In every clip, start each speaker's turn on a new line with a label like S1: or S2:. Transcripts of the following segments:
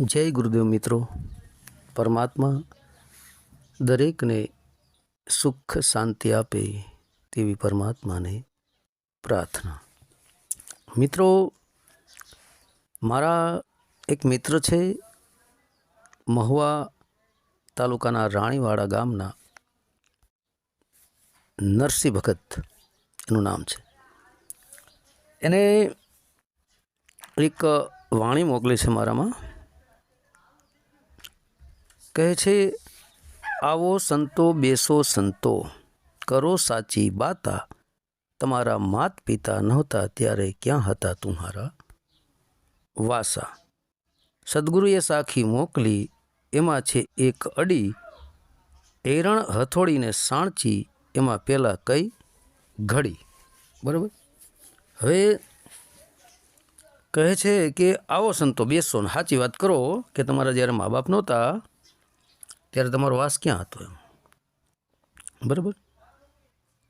S1: જય ગુરુદેવ મિત્રો. પરમાત્મા દરેકને સુખ શાંતિ આપે તેવી પરમાત્માને પ્રાર્થના. મિત્રો, મારા એક મિત્ર છે, મહુવા તાલુકાના રાણીવાડા ગામના નરસિંહ ભગત એનું નામ છે. એને એક વાણી મોકલી છે મારામાં. કહે છે, આવો સંતો, બેસો સંતો, કરો સાચી બાતા તમારા માત પિતા નહોતા ત્યારે ક્યાં હતા તુમ્હારા? વાસા. સદગુરુએ સાખી મોકલી, એમાં છે એક અડી. એરણ હથોડીને સાણચી, એમાં પહેલાં કઈ ઘડી. બરાબર? હવે કહે છે કે, આવો સંતો, બેસો ને. સાચી વાત કરો કે તમારા જ્યારે મા બાપ નહોતા ત્યારે તમારો વાસ ક્યાં હતો એમ? બરાબર?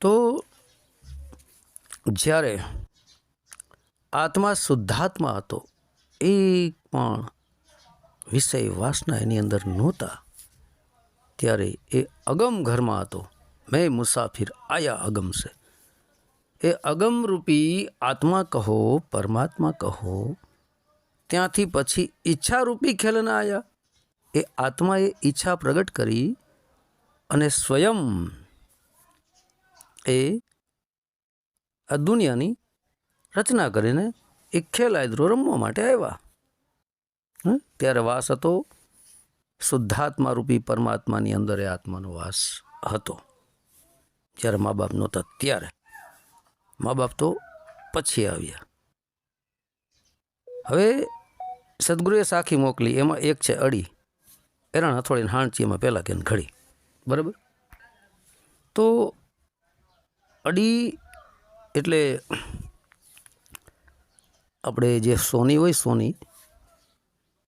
S1: તો જ્યારે આત્મા શુદ્ધાત્મા હતો એક પણ વિષય વાસના એની અંદર નહોતા. ત્યારે એ અગમ ઘરમાં હતો. મેં મુસાફિર આયા અગમ છે એ અગમરૂપી આત્મા કહો, પરમાત્મા કહો, ત્યાંથી પછી ઈચ્છારૂપી ખેલના આવ્યા એ આત્માએ ઈચ્છા પ્રગટ કરી અને સ્વયં એ આ દુનિયાની રચના કરીને એક ખેલાયદ્રો રમવા માટે આવ્યા? ત્યારે વાસ હતો. શુદ્ધાત્મા રૂપી પરમાત્માની અંદર એ આત્માનો વાસ હતો. જ્યારે મા બાપ નહોતા ત્યારે મા બાપ તો પછી આવ્યા. હવે સદગુરુએ સાખી મોકલી, એમાં એક છે અડી. એરણ હથોડીને હાણચી એમાં પહેલાં કે ઘડી. બરાબર? તો અડી એટલે આપણે જે સોની હોય સોની,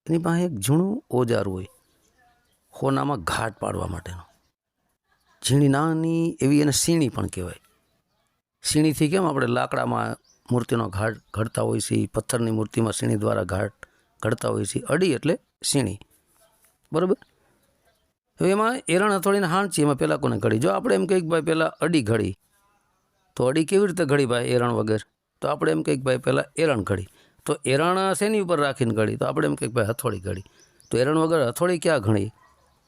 S1: એની પાસે એક ઝીણું ઓજાર હોય, હોનામાં ઘાટ પાડવા માટેનો. ઝીણી નાની એવી એને સીણી પણ કહેવાય. સીણીથી કેમ આપણે લાકડામાં મૂર્તિનો ઘાટ ઘડતા હોય છે, પથ્થરની મૂર્તિમાં સીણી દ્વારા ઘાટ ઘડતા હોય છે, અડી એટલે સીણી. બરાબર? હવે એમાં એરણ હથોડીને હાણચી એમાં પહેલાં કોને ઘડી? જો આપણે એમ કંઈક ભાઈ પહેલાં અડી ઘડી, તો અડી કેવી રીતે ઘડી ભાઈ એરણ વગર? તો આપણે એમ કંઈક ભાઈ પહેલાં એરણ ઘડી. તો એરણ શેની ઉપર રાખીને ઘડી? તો આપણે એમ કંઈક ભાઈ હથોડી ઘડી. તો એરણ વગર હથોડી ક્યાં ઘણી?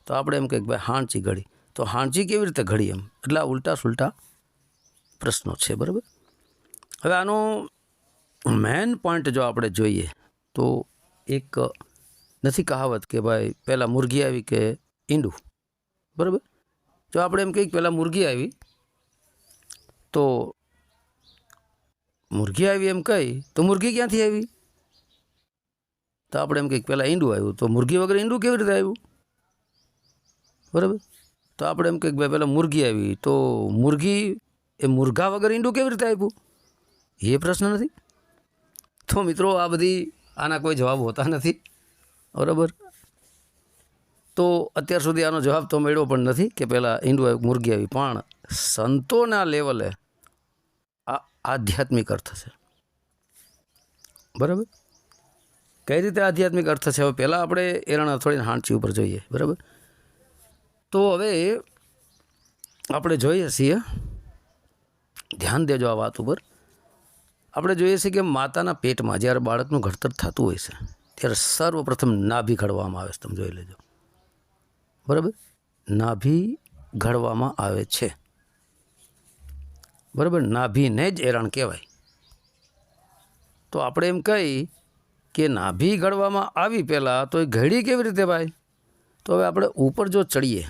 S1: તો આપણે એમ કહીએ ભાઈ હાણચી ઘડી. તો હાણચી કેવી રીતે ઘડી એમ? એટલે આ ઉલટા સુલટા પ્રશ્નો છે, બરાબર? હવે આનો મેન પોઈન્ટ જો આપણે જોઈએ, તો એક નથી કહાવત કે ભાઈ પહેલાં મુરગી આવી કે ઈંડું. બરાબર? જો આપણે એમ કહીએ કે પહેલાં મુરગી આવી, તો મુરગી આવી એમ કહી, તો મુરગી ક્યાંથી આવી? તો આપણે એમ કહીએ પહેલાં ઈંડું આવ્યું. તો મુરગી વગર ઈંડું કેવી રીતે આવ્યું? બરાબર? તો આપણે એમ કહીએ કે ભાઈ પહેલાં મુરગી આવી. તો મુરગી એ મુરઘા વગર ઈંડું કેવી રીતે આપ્યું એ પ્રશ્ન નથી? તો મિત્રો આ બધી આના કોઈ જવાબ હોતા નથી. બરાબર? તો અત્યાર સુધી આનો જવાબ તો મળ્યો પણ નથી કે પહેલાં હિન્દુ આવ્યું મુરગી આવી. પણ સંતોના લેવલે આ આધ્યાત્મિક અર્થ છે. બરાબર? કઈ રીતે આધ્યાત્મિક અર્થ છે? હવે પહેલાં આપણે એરણ અથોડીને હાંચી ઉપર જોઈએ. બરાબર? તો હવે આપણે જોઈએ છીએ, ધ્યાન દેજો આ વાત ઉપર. આપણે જોઈએ છીએ કે માતાના પેટમાં જ્યારે બાળકનું ઘડતર થતું હોય છે ત્યારે સર્વપ્રથમ નાભી ઘડવામાં આવે છે, તમે જોઈ લેજો. બરાબર? નાભી ઘડવામાં આવે છે. બરાબર? નાભીને જ એરણ કહેવાય. તો આપણે એમ કહી કે નાભી ઘડવામાં આવી પહેલાં તો એ ઘડી કેવી રીતે ભાઈ? તો હવે આપણે ઉપર જો ચડીએ,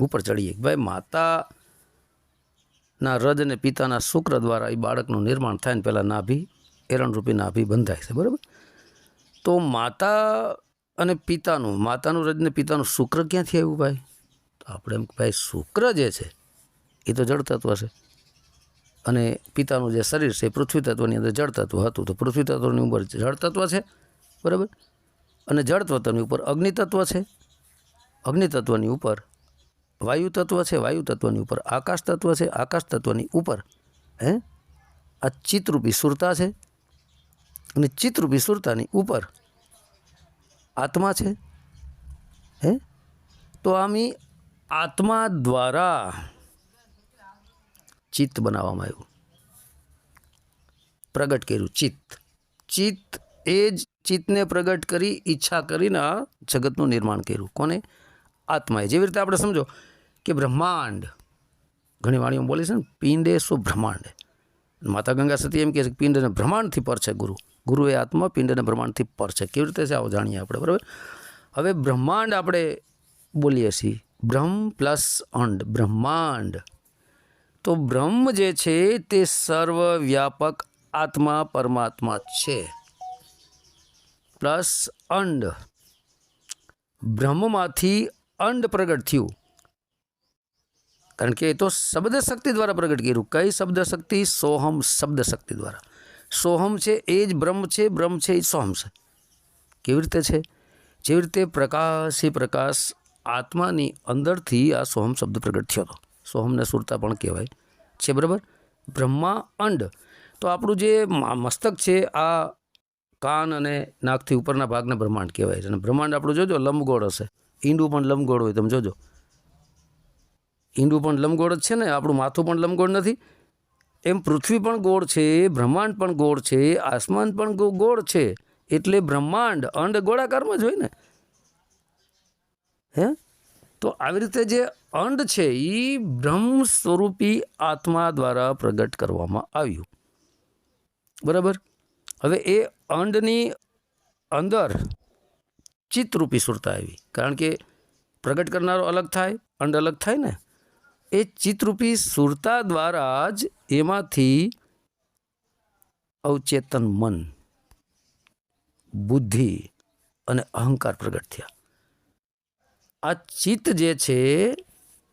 S1: ઉપર ચડીએ ભાઈ માતાના રજ અને પિતાના શુક્ર દ્વારા એ બાળકનું નિર્માણ થાય ને પહેલાં નાભી, એરણરૂપી નાભી બંધાય છે, બરાબર? તો માતા અને પિતાનું, માતાનું રજ ને પિતાનું શુક્ર ક્યાંથી આવ્યું ભાઈ? તો આપણે એમ ભાઈ, શુક્ર જે છે, એ તો જળ તત્વ છે. અને પિતાનું જે શરીર છે, એ પૃથ્વી તત્વની અંદર જળ તત્વ હતું. તો પૃથ્વી તત્વની ઉપર જળ તત્વ છે, બરાબર? અને જળ તત્વની ઉપર અગ્નિ તત્વ છે. અગ્નિ તત્વની ઉપર વાયુ તત્વ છે, વાયુ તત્વની ઉપર આકાશ તત્વ છે, આકાશ તત્વની ઉપર, હે? આ ચિત્તરૂપી સુરતા છે. અને ચિત્રરૂપી સુરતાની ઉપર આત્મા છે, હે? તો આમ આત્મા દ્વારા ચિત્ત બનાવવામાં આવ્યું. પ્રગટ કર્યું ચિત્ત. ચિત્ત એ જ ચિત્તને પ્રગટ કરી, ઈચ્છા કરીને આ જગતનું નિર્માણ કર્યું. કોને? આત્માએ. જેવી રીતે આપણે સમજો કે બ્રહ્માંડ, ઘણી વાણીઓ બોલે છે ને, પિંડે શું બ્રહ્માંડ. માતા ગંગા સતી એમ કહે છે કે પિંડ અને બ્રહ્માંડથી પર છે ગુરુ. ગુરુ એ આત્મા પિંડ અને બ્રહ્માંડથી પર છે કેવી રીતે છે, આવો જાણીએ આપણે, બરાબર? હવે બ્રહ્માંડ આપણે બોલીએ છીએ. બ્રહ્મ પ્લસ અંડ, બ્રહ્માંડ. તો બ્રહ્મ જે છે, તે સર્વવ્યાપક આત્મા પરમાત્મા છે. પ્લસ અંડ. બ્રહ્મમાંથી અંડ પ્રગટ થયું. કારણ કે એ તો શબ્દ શક્તિ દ્વારા પ્રગટ કર્યું. કઈ શબ્દ શક્તિ સોહમ શબ્દ શક્તિ દ્વારા. સોહમ છે એ જ બ્રહ્મ છે બ્રહ્મ છે એ સોહમ છે. કેવી રીતે છે? જેવી રીતે પ્રકાશ એ પ્રકાશ આત્માની અંદરથી આ સોહમ શબ્દ પ્રગટ થયો હતો. સોહમને સુરતા પણ કહેવાય છે, બરાબર? બ્રહ્મા અંડ. તો આપણું જે મસ્તક છે, આ કાન અને નાકથી ઉપરના ભાગને બ્રહ્માંડ કહેવાય છે. અને બ્રહ્માંડ આપણું જોજો, લંબગોળ હશે. ઈંડું પણ લંબગોળ હોય, તમે જોજો. ઈંડું પણ લંબગોળ જ છે ને? આપણું માથું પણ લંબગોળ નથી. એમ પૃથ્વી પણ ગોળ છે, બ્રહ્માંડ પણ ગોળ છે, આસમાન પણ ગોળ છે, એટલે બ્રહ્માંડ અંડ ગોળાકારમાં જ હોય ને? હે? તો આવી રીતે જે અંડ છે એ બ્રહ્મ સ્વરૂપી આત્મા દ્વારા પ્રગટ કરવામાં આવ્યું. બરાબર? હવે એ અંડની અંદર ચિત્તરૂપી સુરતા આવી. કારણ કે પ્રગટ કરનારો અલગ થાય, અંડ અલગ થાય ને? એ ચિત્રરૂપી સુરતા દ્વારા જ એમાંથી અવચેતન મન, બુદ્ધિ અને અહંકાર પ્રગટ થયા. આ ચિત્ત જે છે,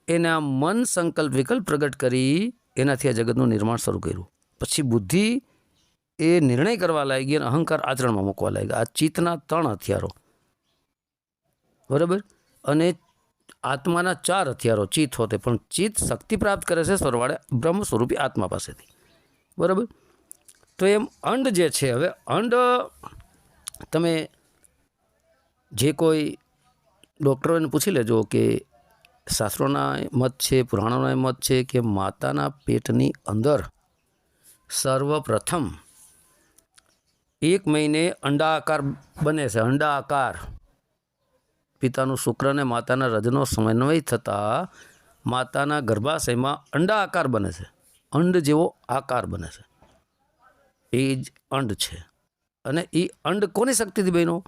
S1: એના મન સંકલ્પ વિકલ્પ પ્રગટ કરી એનાથી આ જગતનું નિર્માણ શરૂ કર્યું. પછી બુદ્ધિ એ નિર્ણય કરવા લાગી અને અહંકાર આચરણમાં મૂકવા લાગ્યા. આ ચિત્તના ત્રણ હથિયારો. બરાબર? અને આત્માના ચાર હથિયારો, ચિત્ત હોતે, પણ ચિત્ત શક્તિ પ્રાપ્ત કરે છે સરવાળે બ્રહ્મ સ્વરૂપી આત્મા પાસેથી. બરાબર? તો એમ અંડ જે છે, હવે અંડ તમે જે કોઈ ડૉક્ટરોને પૂછી લેજો કે શાસ્ત્રોના મત છે, પુરાણોના મત છે કે માતાના પેટની અંદર સર્વપ્રથમ એક મહિને અંડાકાર બને છે, અંડાકાર. પિતાનું શુક્ર અને માતાના રજનો સમન્વય થતાં માતાના ગર્ભાશયમાં અંડા આકાર બને છે. અંડ જેવો આકાર બને છે. એ જ અંડ છે. અને એ અંડ કોની શક્તિથી બહેનો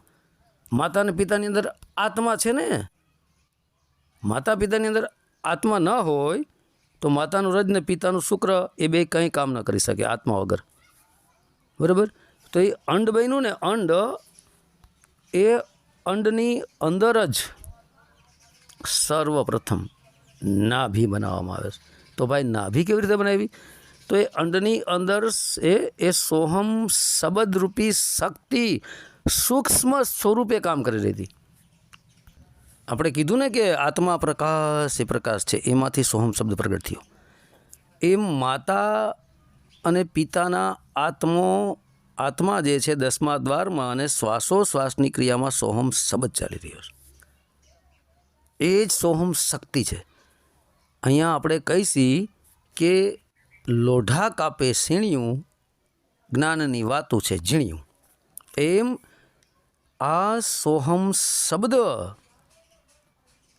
S1: માતા અને પિતાની અંદર આત્મા છે ને? માતા પિતાની અંદર આત્મા ન હોય તો માતાનું રજ ને પિતાનું શુક્ર એ બે કંઈ કામ ન કરી શકે આત્મા વગર. બરાબર? તો એ અંડ બન્યું ને અંડ એ અંડની અંદર જ સર્વપ્રથમ નાભી બનાવવામાં આવે છે. તો ભાઈ નાભી કેવી રીતે બનાવી? તો એ અંડની અંદર એ એ સોહમ શબ્દરૂપી શક્તિ સૂક્ષ્મ સ્વરૂપે કામ કરી રહી હતી. આપણે કીધું ને કે આત્મા પ્રકાશ, એ પ્રકાશ છે, એમાંથી સોહમ શબ્દ પ્રગટ થયો. એમ માતા અને પિતાના આત્મો આત્મા જે છે દસમા દ્વારમાં અને શ્વાસોશ્વાસની ક્રિયામાં સોહમ શબ્દ ચાલી રહ્યો છે. એ જ સોહમ શક્તિ છે. અહીંયા આપણે કહીશી કે લોઢા કાપે સીણ્યું જ્ઞાનની વાતું છે ઝીણ્યું એમ આ સોહમ શબ્દ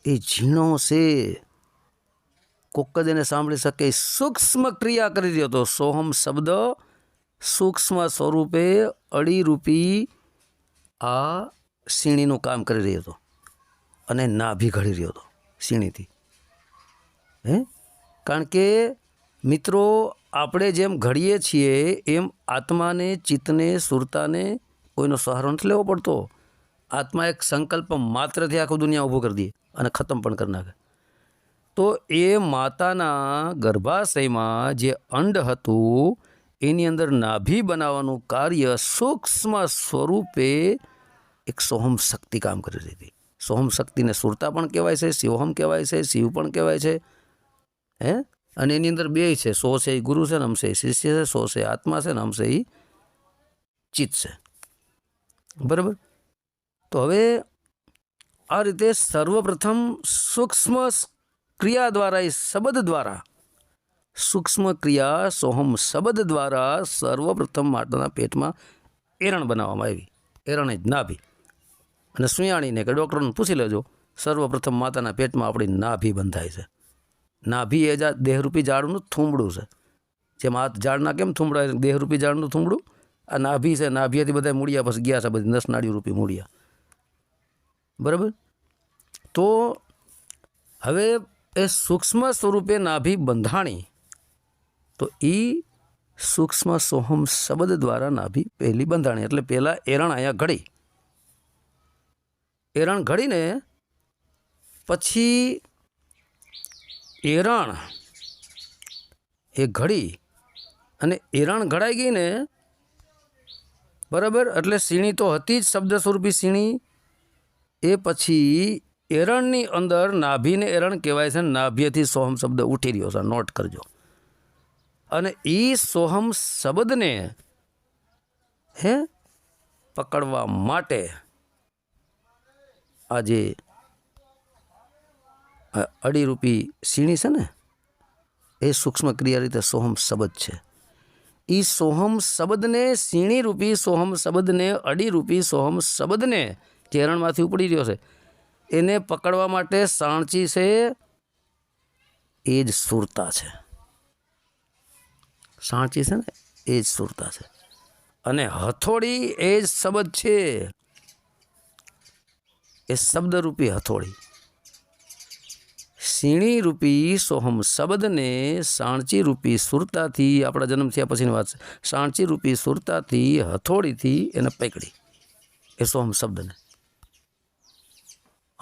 S1: એ ઝીણો છે. કોક જ એને સાંભળી શકે, સૂક્ષ્મ ક્રિયા કરી રહ્યો હતો. સોહમ શબ્દ સૂક્ષ્મ સ્વરૂપે અડીરૂપી આ સીણીનું કામ કરી રહ્યો હતો અને નાભી ઘડી રહ્યો હતો સીણીથી હે? કારણ કે મિત્રો, આપણે જેમ ઘડીએ છીએ, એમ આત્માને, ચિત્તને, સુરતાને કોઈનો સહારો નથી લેવો પડતો. આત્મા એક સંકલ્પ માત્રથી આખું દુનિયા ઊભું કરી દે અને ખતમ પણ કરી નાખે. તો એ માતાના ગર્ભાશયમાં જે અંડ હતું એની અંદર નાભી બનાવવાનું કાર્ય સૂક્ષ્મ સ્વરૂપે એક સોહમ શક્તિ કામ કરી રહી હતી. સોહમ શક્તિને સુરતા પણ કહેવાય છે, શિવહમ કહેવાય છે, શિવ પણ કહેવાય છે. હે? અને એની અંદર બે છે, સો છે એ ગુરુ છે ને એ શિષ્ય છે, સો છે આત્મા છે ને અમસે એ ચિત્ત છે. બરાબર? તો હવે આ રીતે સર્વપ્રથમ સૂક્ષ્મ ક્રિયા દ્વારા એ શબ્દ દ્વારા સૂક્ષ્મ ક્રિયા સોહમ શબ્દ દ્વારા સર્વપ્રથમ માતાના પેટમાં એરણ બનાવવામાં આવી. એરણ જ નાભી. અને સુયાણીને કે ડૉક્ટરને પૂછી લેજો, સર્વપ્રથમ માતાના પેટમાં આપણી નાભી બંધાય છે. નાભી એ જા દેહરૂપી ઝાડનું થૂંબડું છે. જેમ આ ઝાડના કેમ થૂંબડા દેહરૂપી ઝાડનું થૂંબડું? આ નાભી છે નાભીથી બધા મૂળિયા, પછી ગયા છે, બધી નસનાળી રૂપી મૂળિયા. બરાબર? તો હવે એ સૂક્ષ્મ સ્વરૂપે નાભી બંધાણી તો એ સૂક્ષ્મ સોહમ શબ્દ દ્વારા નાભી પહેલી બંધાણી. એટલે પહેલાં એરણ અહીંયા ઘડી. એરણ ઘડીને પછી એરણ એ ઘડી અને એરણ ઘડાઈ ગઈ ને બરાબર એટલે સીણી તો હતી જ શબ્દ સ્વરૂપી સીણી. એ પછી એરણની અંદર નાભીને એરણ કહેવાય છે નાભીથી સોહમ શબ્દ ઉઠી રહ્યો છે. નોટ કરજો. અને એ સોહમ શબ્દને હે પકડવા માટે આ જે અડીરૂપી સીણી છે ને, એ સૂક્ષ્મ ક્રિયા રીતે સોહમ શબ્દ છે. એ સોહમ શબ્દને સીણી રૂપી સોહમ શબ્દને, અડીરૂપી સોહમ શબ્દને ચેરણમાંથી ઉપડી રહ્યો છે. એને પકડવા માટે સાણચી છે, એ જ સુરતા છે. સાણચી છે ને, એ જ સુરતા છે. અને હથોડી એ જ શબ્દ છે. એ શબ્દરૂપી હથોડી સીણી રૂપી સોહમ શબ્દને સાણચી રૂપી સુરતાથી આપણા જન્મ થયા પછીની વાત છે. સાણચી રૂપી સુરતાથી હથોડીથી એને પકડી. એ સોહમ શબ્દને.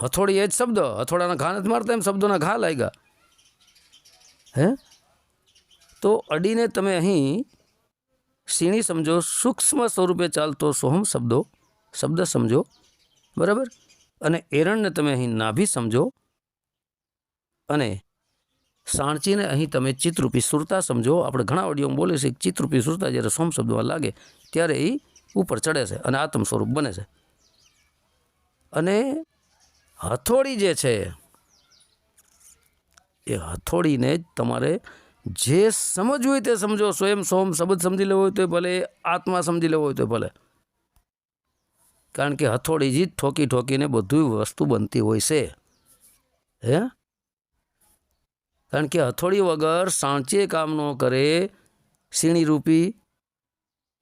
S1: હથોડી એ જ શબ્દ. હથોડાના ઘા નથી મારતા એમ શબ્દોના ઘા લાગ્યા. હે? તો અડીને તમે અહીં સીણી સમજો, સૂક્ષ્મ સ્વરૂપે ચાલતો સોહમ શબ્દો, શબ્દ સમજો, બરાબર? અને એરણને તમે અહીં નાભી સમજો, અને સાણચીને અહીં તમે ચિત્રરૂપી સુરતા સમજો. આપણે ઘણા ઓડિયોમાં બોલે છે કે ચિત્તરૂપી સુરતા જ્યારે સોમ શબ્દમાં લાગે ત્યારે એ ઉપર ચડે છે અને આત્મ સ્વરૂપ બને છે. અને હથોડી જે છે, એ હથોડીને જ તમારે જે સમજવું હોય તે સમજો, સ્વયં સોમ શબ્દ સમજી લેવો હોય તો ભલે, આત્મા સમજી લેવો હોય તો ભલે. કારણ કે હથોડી જ ઠોકી ઠોકીને બધું વસ્તુ બનતી હોય છે. હે? કારણ કે હથોડી વગર સાંચે કામ ન કરે, સીણી રૂપી,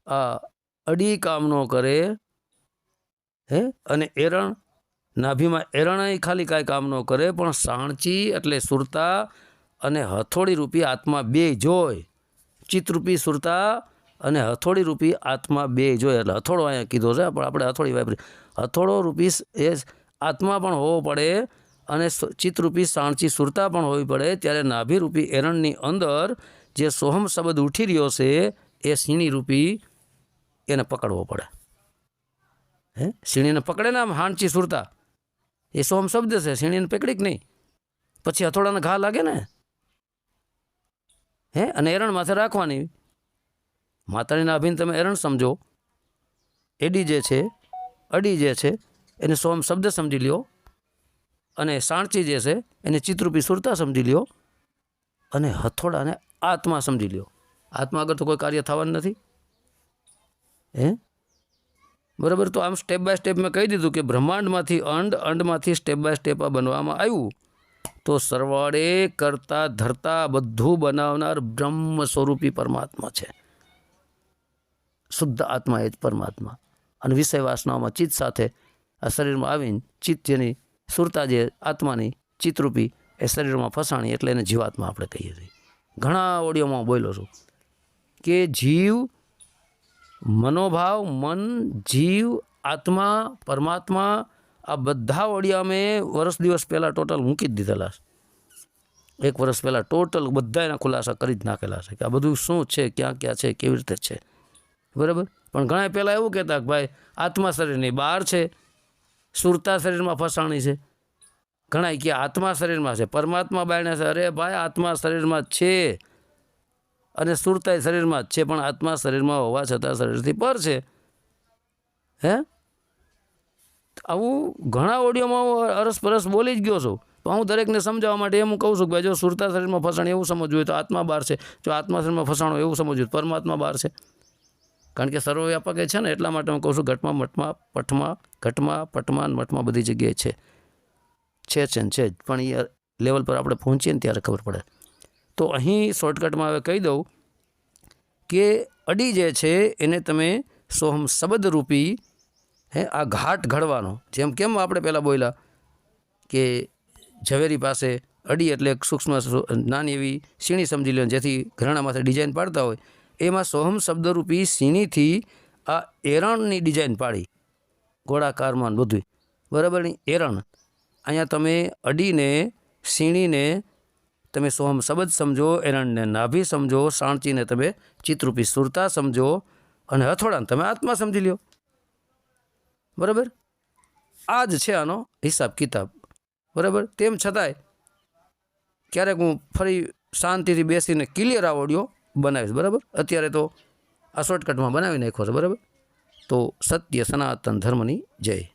S1: આ અડી કામ ન કરે, હે? અને એરણ, નાભીમાં એરણાય ખાલી કાંઈ કામ ન કરે, પણ સાણચી એટલે સુરતા અને હથોડી રૂપી આત્મા બે જોય. ચિત્તરૂપી સુરતા અને હથોડી રૂપી આત્મા બે જોય. એટલે હથોડો અહીંયા કીધો છે, પણ આપણે હથોડી વાપરી. હથોડો રૂપી એ આત્મા પણ હોવો પડે અને ચિત્તરૂપી સાણચી સુરતા પણ હોવી પડે. ત્યારે નાભીરૂપી એરણની અંદર જે સોહમ શબ્દ ઉઠી રહ્યો છે, એ સીણી રૂપી એને પકડવો પડે. હે? સીણીને પકડે ને આમ હાણચી સુરતા. એ સોહમ શબ્દ છે સીણીને પકડી કે નહીં? પછી હથોડાને ઘા લાગે ને? હે? અને એરણ માથે રાખવાની. માતાની અભિન તમે એરણ સમજો. એડી જે છે, અડી જે છે, એને સોમ શબ્દ સમજી લ્યો. અને સાણચી જે છે, એને ચિત્રરૂપી સુરતા સમજી લ્યો. અને હથોડાને આત્મા સમજી લ્યો. આત્મા આગળ તો કોઈ કાર્ય થવાનું નથી. હે? બરાબર, તો આમ સ્ટેપ બાય સ્ટેપ મેં કહી દીધું કે બ્રહ્માંડમાંથી અંડ, અંડમાંથી સ્ટેપ બાય સ્ટેપ આ બનવામાં આવ્યું. તો સરવાળે કરતા ધરતા બધું બનાવનાર બ્રહ્મ સ્વરૂપી પરમાત્મા છે. શુદ્ધ આત્મા એ જ પરમાત્મા. અને વિષય વાસનાઓમાં ચિત્ત સાથે આ શરીરમાં આવીને ચિત્ત જેની સુરતા જે આત્માની ચિત્તરૂપી એ શરીરમાં ફસાણી એટલે એને જીવાત્મા આપણે કહીએ છીએ. ઘણા ઓડિયોમાં બોલ્યો છું કે જીવ મનોભાવ, મન, જીવ, આત્મા, પરમાત્મા આ બધા ઓડિયા મેં વર્ષ દિવસ પહેલાં ટોટલ મૂકી જ દીધેલા છે. એક વર્ષ પહેલાં ટોટલ બધા એના ખુલાસા કરી જ નાખેલા છે કે આ બધું શું છે, ક્યાં ક્યાં છે, કેવી રીતે છે. બરાબર? પણ ઘણા પહેલાં એવું કહેતા કે ભાઈ, આત્મા શરીરની બહાર છે, સુરતા શરીરમાં ફસાણી છે. ઘણા કે આત્મા શરીરમાં છે, પરમાત્મા બાયણે છે, અરે ભાઈ, આત્મા શરીરમાં છે. અને સુરતા શરીરમાં જ છે, પણ આત્મા શરીરમાં હોવા છતાં શરીરથી પર છે. હે? આવું ઘણા ઓડિયોમાં હું અરસપરસ બોલી જ ગયો છું. તો હું દરેકને સમજાવવા માટે એમ કહું છું કે ભાઈ, જો સુરતા શરીરમાં ફસાણ એવું સમજવું હોય તો આત્મા બહાર છે. જો આત્મા શરીરમાં ફસાણો એવું સમજવું હોય પરમાત્મા બહાર છે. કારણ કે સર્વવ્યાપક એ છે ને, એટલા માટે હું કહું છું, ઘટમાં મઠમાં પઠમાં, ઘટમાં, પટમાં મઠમાં બધી જગ્યાએ છે. છે છે ને, છે જ. પણ એ લેવલ પર આપણે પહોંચીએ ને ત્યારે ખબર પડે. તો અહીં શોર્ટકટમાં હવે કહી દઉં કે અડી જે છે, એને તમે સોહમ શબ્દરૂપી હે, આ ઘાટ ઘડવાનો. જેમ કેમ આપણે પહેલાં બોલ્યા કે ઝવેરી પાસે અડી એટલે એક સૂક્ષ્મ નાની એવી સીણી સમજી લો જેથી ઘરેણામાંથી ડિઝાઇન પાડતા હોય. એમાં સોહમ શબ્દરૂપી સીણીથી આ એરણની ડિઝાઇન પાડી. ગોળાકારમાં બધું બરાબર એરણ. અહીંયા તમે અડીને, સીણીને તમે સોહમ શબ્દ સમજો, એરણને નાભી સમજો, સાણચીને તમે ચિત્રરૂપી સુરતા સમજો અને હથોડાને તમે આત્મા સમજી લ્યો. બરાબર? આ જ છે આનો હિસાબ કિતાબ. બરાબર? તેમ છતાંય ક્યારેક હું ફરી શાંતિથી બેસીને ક્લિયર આવડ્યો બનાવીશ, બરાબર? અત્યારે તો આ શોર્ટકટમાં બનાવી નાખ્યો છે, બરાબર? તો સત્ય સનાતન ધર્મની જય.